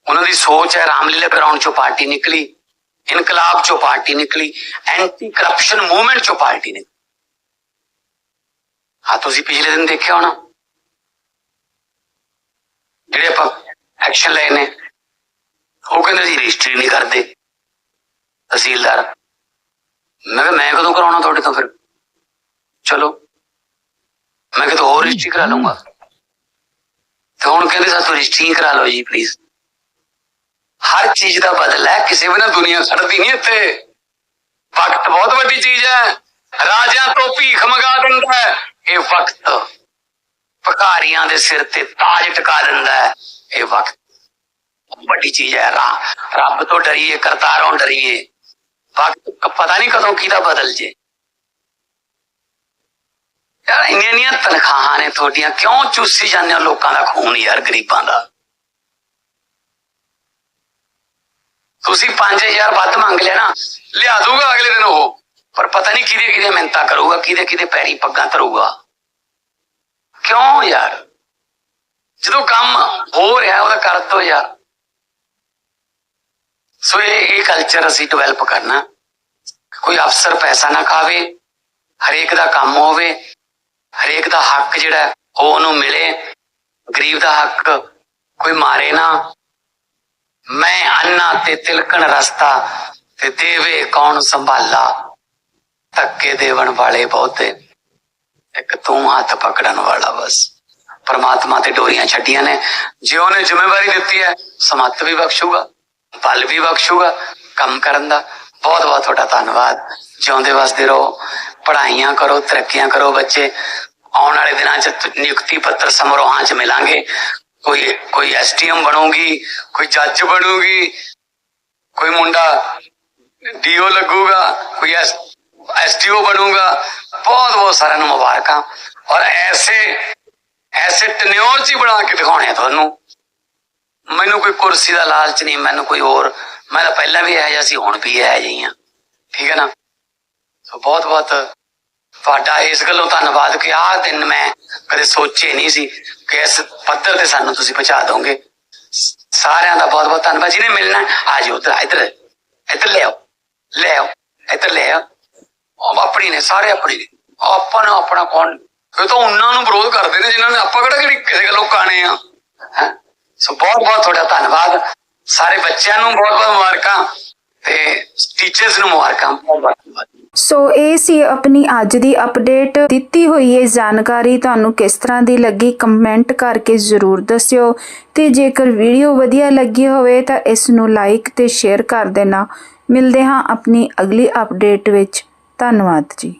ਉਹਨਾਂ ਦੀ ਸੋਚ ਹੈ, ਰਾਮਲੀਲਾ ਗਰਾਊਂਡ ਚੋਂ ਪਾਰਟੀ ਨਿਕਲੀ, ਇਨਕਲਾਬ ਚੋਂ ਪਾਰਟੀ ਨਿਕਲੀ ਐਂਟੀ ਕਰਪਸ਼ਨ ਮੂਵਮੈਂਟ ਚੋਂ ਪਾਰਟੀ ਨਿਕਲੀ। ਹਾਂ, ਤੁਸੀਂ ਪਿਛਲੇ ਦਿਨ ਦੇਖਿਆ ਹੋਣਾ। ਜਿਹੜੇ ਆਪਾਂ ਐਕਸ਼ਨ ਲਏ ਨੇ, ਉਹ ਕਹਿੰਦੇ ਸੀ ਰਜਿਸਟਰੀ ਨਹੀਂ ਕਰਦੇ। ਤਹਿਸੀਲਦਾਰ, ਮੈਂ ਕਿਹਾ, ਮੈਂ ਕਦੋਂ ਕਰਾਉਣਾ ਤੁਹਾਡੇ ਤੋਂ ਫਿਰ? ਚਲੋ, ਮੈਂ ਕਿਹਾ ਤਾਂ ਹੋਰ ਰਜਿਸਟਰੀ ਕਰਾ ਲਊਂਗਾ। ਤੇ ਹੁਣ ਕਹਿੰਦੇ ਸਾਥੋਂ ਰਜਿਸਟਰੀ ਕਰਾ ਲਓ ਜੀ ਪਲੀਜ਼ ਹਰ ਚੀਜ਼ ਦਾ ਬਦਲ ਹੈ, ਕਿਸੇ ਵੀ ਨਾ ਦੁਨੀਆ ਖੜਦੀ ਨਹੀਂ ਇੱਥੇ। ਵਕਤ ਬਹੁਤ ਵੱਡੀ ਚੀਜ਼ ਹੈ। ਰਾਜਿਆਂ ਤੋਂ ਭੀਖ ਮੰਗਾ ਦਿੰਦਾ ਹੈ। ਇਹ ਵਕਤ ਭਿਖਾਰੀਆਂ ਦੇ ਸਿਰ ਤੇ ਤਾਜ ਟਿਕਾ ਦਿੰਦਾ ਹੈ। ਇਹ ਵਕਤ ਵੱਡੀ ਚੀਜ਼ ਹੈ। ਰੱਬ ਤੋਂ ਡਰੀਏ, ਕਰਤਾਰੋਂ ਡਰੀਏ। ਵਕਤ ਪਤਾ ਨਹੀਂ ਕਦੋਂ ਕਿਹਦਾ ਬਦਲ ਜੇ। ਯਾਰ, ਇੰਨੀਆਂ ਇੰਨੀਆਂ ਤਨਖਾਹਾਂ ਨੇ ਤੁਹਾਡੀਆਂ, ਕਿਉਂ ਚੂਸੀ ਜਾਂਦੇ ਹੋ ਲੋਕਾਂ ਦਾ ਖੂਨ ਯਾਰ ਗਰੀਬਾਂ ਦਾ? ਤੁਸੀਂ 5000 ਵੱਧ ਮੰਗ ਲਿਆ ਨਾ, ਲਿਆ ਦੂਗਾ ਅਗਲੇ ਦਿਨ ਉਹ, ਪਰ ਪਤਾ ਨਹੀਂ ਕਿਹਦੇ ਕਿਹਦੇ ਮਿੰਤਾ ਕਰੂਗਾ, ਕਿਹਦੇ ਕਿਹਦੇ ਪੈਰੀ ਪੱਗਾਂ ਧਰੂਗਾ। ਕਿਉਂ ਯਾਰ? ਜਦੋਂ ਕੰਮ ਹੋ ਰਿਹਾ, ਉਹਦਾ ਕਰ ਦੋ ਯਾਰ। ਸੋ ਇਹ ਕਲਚਰ ਅਸੀਂ ਡਿਵੈਲਪ ਕਰਨਾ। ਕੋਈ ਅਫਸਰ ਪੈਸਾ ਨਾ ਖਾਵੇ, ਹਰੇਕ ਦਾ ਕੰਮ ਹੋਵੇ ਹਰੇਕ ਦਾ ਹੱਕ ਜਿਹੜਾ ਉਹ ਉਹਨੂੰ ਮਿਲੇ। ਗਰੀਬ ਦਾ ਹੱਕ ਕੋਈ ਮਾਰੇ ਨਾ। ਮੈਂ ਅੰਨਾ ਤੇ ਤਿਲਕਣ ਰਸਤਾ ਤੇ ਦੇਵੇ ਕੌਣ ਸੰਭਾਲਾ। ਧੱਕੇ ਦੇਵਣ ਵਾਲੇ ਬਹੁਤੇ। ਇੱਕ ਤੂੰ ਹੱਥ ਪਕੜਨ ਵਾਲਾ ਬਸ। ਪਰਮਾਤਮਾ ਤੇ ਡੋਰੀਆਂ ਛੱਡੀਆਂ ਨੇ। ਜੇ ਉਹਨੇ ਜ਼ਿੰਮੇਵਾਰੀ ਦਿੱਤੀ ਹੈ, ਸਮੱਤ ਵੀ ਬਖਸ਼ੂਗਾ, ਬਲ ਵੀ ਬਖਸ਼ੂਗਾ, ਕੰਮ ਕਰਨ ਦਾ। ਬਹੁਤ ਬਹੁਤ ਤੁਹਾਡਾ ਧੰਨਵਾਦ। ਜਿਉਂਦੇ ਵਸਦੇ ਰਹੋ। ਪੜ੍ਹਾਈਆਂ ਕਰੋ ਤਰੱਕੀਆਂ ਕਰੋ ਬੱਚੇ ਆਉਣ ਵਾਲੇ ਦਿਨਾਂ 'ਚ ਤ- ਨਿਯੁਕਤੀ ਪੱਤਰ ਸਮਾਰੋਹਾਂ 'ਚ ਮਿਲਾਂਗੇ ਕੋਈ ਕੋਈ ਐਸਟੀਐਮ ਬਣੂਗੀ ਕੋਈ ਜੱਜ ਬਣੂਗੀ ਕੋਈ ਮੁੰਡਾ ਡੀਓ ਲੱਗੂਗਾ ਕੋਈ ਐਸਡੀਓ ਬਣੂਗਾ ਬਹੁਤ ਬਹੁਤ ਸਾਰਿਆਂ ਨੂੰ ਮੁਬਾਰਕਾਂ ਔਰ ਐਸੇ ਐਸੇ ਟਨਿਓਰ ਚ ਹੀ ਬਣਾ ਕੇ ਦਿਖਾਉਣੇ ਆ ਤੁਹਾਨੂੰ ਮੈਨੂੰ ਕੋਈ ਕੁਰਸੀ ਦਾ ਲਾਲਚ ਨਹੀਂ ਮੈਨੂੰ ਕੋਈ ਹੋਰ ਮੈਂ ਤਾਂ ਪਹਿਲਾਂ ਵੀ ਇਹ ਜਿਹਾ ਸੀ ਹੁਣ ਵੀ ਇਹ ਜਿਹਾ ਠੀਕ ਹੈ ਨਾ ਸੋ ਬਹੁਤ ਬਹੁਤ ਤੁਹਾਡਾ ਇਸ ਗੱਲੋਂ ਧੰਨਵਾਦ ਕਿ ਆਹ ਦਿਨ ਮੈਂ ਕਦੇ ਸੋਚੇ ਨਹੀਂ ਸੀ ਕਿ ਇਸ ਪੱਧਰ ਤੇ ਸਾਨੂੰ ਤੁਸੀਂ ਪਹੁੰਚਾ ਦੋਗੇ। ਸਾਰਿਆਂ ਦਾ ਬਹੁਤ ਬਹੁਤ ਧੰਨਵਾਦ। ਜਿਹਨੇ ਮਿਲਣਾ, ਆ ਜਾਓ ਉਧਰ ਇੱਧਰ ਇੱਧਰ ਲੈ ਆਓ ਲੈ ਆਓ, ਇੱਧਰ ਲੈ ਆਓ। ਆਪਣੀ ਨੇ, ਸਾਰੇ ਆਪਣੀ ਨੇ। ਆਪਾਂ ਨੂੰ ਆਪਣਾ ਕੌਣ? ਇਹ ਤਾਂ ਉਹਨਾਂ ਨੂੰ ਵਿਰੋਧ ਕਰਦੇ ਨੇ ਜਿਨ੍ਹਾਂ ਨੇ ਆਪਾਂ ਕਿਹੜਾ ਕਿਹੜੀ ਕਿਸੇ ਗੱਲੋਂ ਕਾਣੇ ਆ। ਸੋ ਬਹੁਤ ਬਹੁਤ ਤੁਹਾਡਾ ਧੰਨਵਾਦ। ਸਾਰੇ ਬੱਚਿਆਂ ਨੂੰ ਬਹੁਤ ਬਹੁਤ ਮੁਬਾਰਕਾਂ। ਤੇ ਟੀਚਰਸ ਨੂੰ ਮੁਬਾਰਕਾਂ ਸੋ ਇਹ ਸੀ ਆਪਣੀ ਅੱਜ ਦੀ ਅਪਡੇਟ ਦਿੱਤੀ ਹੋਈ ਇਹ ਜਾਣਕਾਰੀ ਤੁਹਾਨੂੰ ਕਿਸ ਤਰ੍ਹਾਂ ਦੀ ਲੱਗੀ ਕਮੈਂਟ ਕਰਕੇ ਜ਼ਰੂਰ ਦੱਸਿਓ। ਤੇ ਜੇਕਰ ਵੀਡੀਓ ਵਧੀਆ ਲੱਗੀ ਹੋਵੇ, ਤਾਂ ਇਸ ਨੂੰ ਲਾਈਕ ਤੇ ਸ਼ੇਅਰ ਕਰ ਦੇਣਾ। ਮਿਲਦੇ ਹਾਂ ਆਪਣੀ ਅਗਲੀ ਅਪਡੇਟ ਵਿੱਚ। ਧੰਨਵਾਦ ਜੀ।